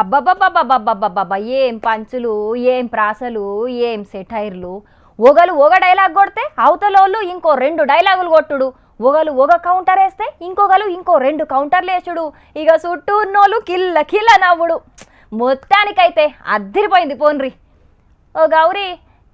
అబ్బబ్బబ్బబ్బబ్బబ్బబ్బబ్బ ఏం పంచులు ఏం ప్రాసలు ఏం సెటైర్లు? ఒగలు ఒక డైలాగ్ కొడితే అవతలోళ్ళు ఇంకో రెండు డైలాగులు కొట్టుడు. ఒకలు ఒక కౌంటర్ వేస్తే ఇంకొకలు ఇంకో రెండు కౌంటర్లు వేసుడు. ఇక చుట్టూ ఉన్నోళ్ళు కిల్ల కిల్ల నవ్వుడు. మొత్తానికైతే అద్దరిపోయింది పోన్రి. ఓ గౌరీ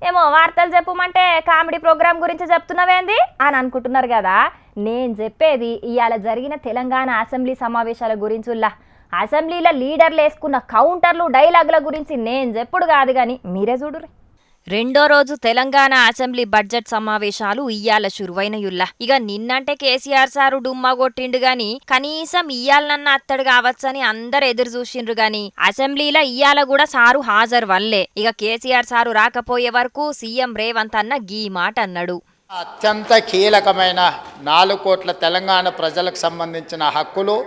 ఏమో వార్తలు చెప్పమంటే కామెడీ ప్రోగ్రామ్ గురించి చెప్తున్నావేంది? అని అనుకుంటున్నారు కదా. నేను చెప్పేది ఇవాళ జరిగిన తెలంగాణ అసెంబ్లీ సమావేశాల గురించుల్లా అసెంబ్లీలో లీడర్లు వేసుకున్న కౌంటర్లు డైలాగుల గురించి నేను చెప్పుడు కాదు కానీ మీరే చూడుర్రి. రెండో రోజు తెలంగాణ అసెంబ్లీ బడ్జెట్ సమావేశాలు ఇయ్యాల శురువైనయుల్లా. ఇక నిన్నంటే కేసీఆర్ సారు డుమ్మా కొట్టిండు గాని కనీసం ఇయ్యాలనన్న అత్తడు కావచ్చని అందరు ఎదురు చూసిండ్రు గాని అసెంబ్లీలో ఇయ్యాల కూడా సారు హాజరు వల్లే. ఇక కేసీఆర్ సారు రాకపోయే వరకు సీఎం రేవంత్ అన్న గీ మాట అన్నాడు. అత్యంత కీలకమైన నాలుగు కోట్ల తెలంగాణ ప్రజలకు సంబంధించిన హక్కులు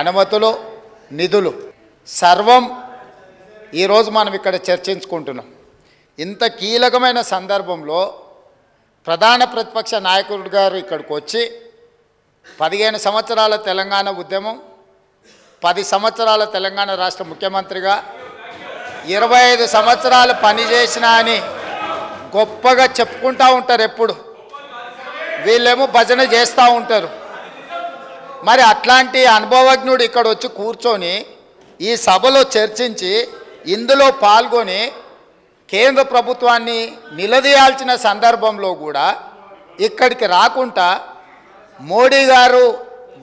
అనుమతులు నిధులు. సర్వం ఈరోజు మనం ఇక్కడ చర్చించుకుంటున్నాం. ఇంత కీలకమైన సందర్భంలో ప్రధాన ప్రతిపక్ష నాయకుడు గారు ఇక్కడికి వచ్చి పదిహేను సంవత్సరాల తెలంగాణ ఉద్యమం పది సంవత్సరాల తెలంగాణ రాష్ట్ర ముఖ్యమంత్రిగా ఇరవై ఐదు సంవత్సరాలు పనిచేసిన అని గొప్పగా చెప్పుకుంటూ ఉంటారు ఎప్పుడు. వీళ్ళేమో భజన చేస్తూ ఉంటారు. మరి అట్లాంటి అనుభవజ్ఞుడు ఇక్కడ వచ్చి కూర్చొని ఈ సభలో చర్చించి ఇందులో పాల్గొని కేంద్ర ప్రభుత్వాన్ని నిలదీయాల్సిన సందర్భంలో కూడా ఇక్కడికి రాకుండా మోడీ గారు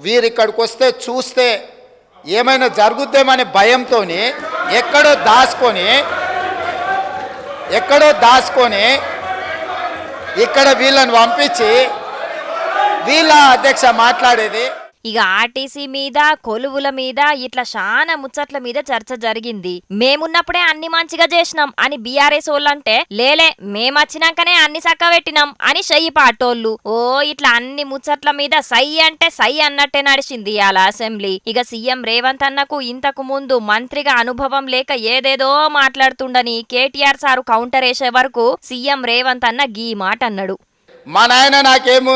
వీరిక్కడికి వస్తే చూస్తే ఏమైనా జరుగుద్దేమనే భయంతో ఎక్కడో దాచుకొని ఎక్కడో దాచుకొని ఇక్కడ వీళ్ళని పంపించి వీళ్ళ అధ్యక్ష మాట్లాడేది ఇక ఆర్టీసీ మీద కొలువుల మీద ఇట్లా చాలా ముచ్చట్ల మీద చర్చ జరిగింది. మేమున్నప్పుడే అన్ని మంచిగా చేసినాం అని బీఆర్ఎస్ వాళ్ళంటే లేలే మేమొచ్చినాకనే అన్ని పెట్టినాం అని చెయ్యి పాటోళ్ళు. ఓ ఇట్లా అన్ని ముచ్చట్ల మీద సై అంటే సై అన్నట్టే నడిచింది ఇవాళ అసెంబ్లీ. ఇక సీఎం రేవంత్ అన్నకు ఇంతకు ముందు మంత్రిగా అనుభవం లేక ఏదేదో మాట్లాడుతుండని కేటీఆర్ సారు కౌంటర్ వేసే వరకు సీఎం రేవంత్ అన్న గీ మాట అన్నాడు మా నాయన నాకేమో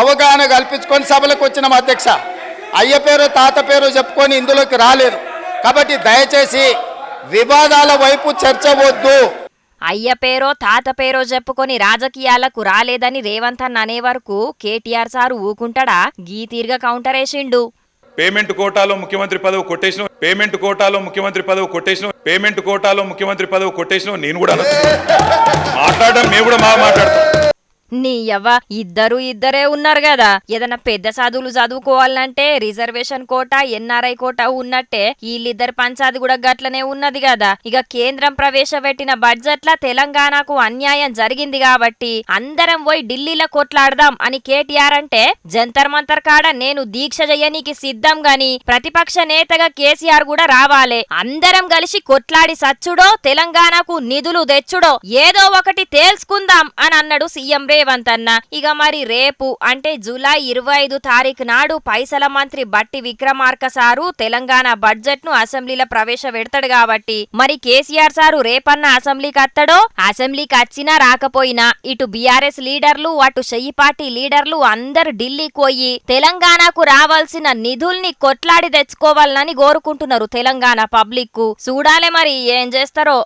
అవగాహన కల్పించుకొని సభలకు వచ్చినాం అధ్యక్ష. అయ్య పేరు తాత పేరు చెప్పుకొని ఇందులోకి రాలేదు. కాబట్టి దయచేసి వివాదాల వైపు చర్చ వద్దు. అయ్య పేరో తాత పేరో చెప్పుకొని రాజకీయాలకు రాలేదని రేవంత్ అన్న అనే వరకు కేటీఆర్ సారు ఊకుంటాడా? గీ తీరుగా కౌంటర్ వేసిండు. పేమెంట్ కోటాలో ముఖ్యమంత్రి పదవి కొట్టేసిన పేమెంట్ కోటాలో ముఖ్యమంత్రి పదవి కొట్టేసిన పేమెంట్ కోటాలో ముఖ్యమంత్రి పదవి కొట్టేసిన నేను కూడా. మాట్లాడడం మేము కూడా బాగా మాట్లాడతాం. నీ యవ్వ ఇద్దరు ఇద్దరే ఉన్నారు కదా. ఏదైనా పెద్ద చదువులు చదువుకోవాలంటే రిజర్వేషన్ కోట ఎన్ఆర్ఐ కోట ఉన్నట్టే వీళ్ళిద్దరి పంచాది కూడా గట్లనే ఉన్నది కదా. ఇక కేంద్రం ప్రవేశపెట్టిన బడ్జెట్ ల తెలంగాణకు అన్యాయం జరిగింది కాబట్టి అందరం పోయి ఢిల్లీలో కొట్లాడదాం అని కేటీఆర్ అంటే జంతర్ మంతర్ కాడ నేను దీక్ష చేయనీకి సిద్ధం గాని ప్రతిపక్ష నేతగా కేసీఆర్ కూడా రావాలే. అందరం కలిసి కొట్లాడి సచ్చుడో తెలంగాణకు నిధులు తెచ్చుడో ఏదో ఒకటి తేల్చుకుందాం అని అన్నాడు సీఎం రేవంత్ అన్న ఇక మరి రేపు అంటే జూలై ఇరవై ఐదు తారీఖు నాడు పైసల మంత్రి బట్టి విక్రమార్క సారు తెలంగాణ బడ్జెట్ను అసెంబ్లీలో ప్రవేశపెడతాడు కాబట్టి మరి కేసీఆర్ సారు రేపన్న అసెంబ్లీకి అత్తడో అసెంబ్లీకి వచ్చినా రాకపోయినా ఇటు బీఆర్ఎస్ లీడర్లు అటు షయ్యి పార్టీ లీడర్లు అందరు ఢిల్లీకి పోయి తెలంగాణకు రావాల్సిన నిధుల్ని కొట్లాడి తెచ్చుకోవాలని కోరుకుంటున్నారు తెలంగాణ పబ్లిక్కు చూడాలే మరి ఏం చేస్తారో.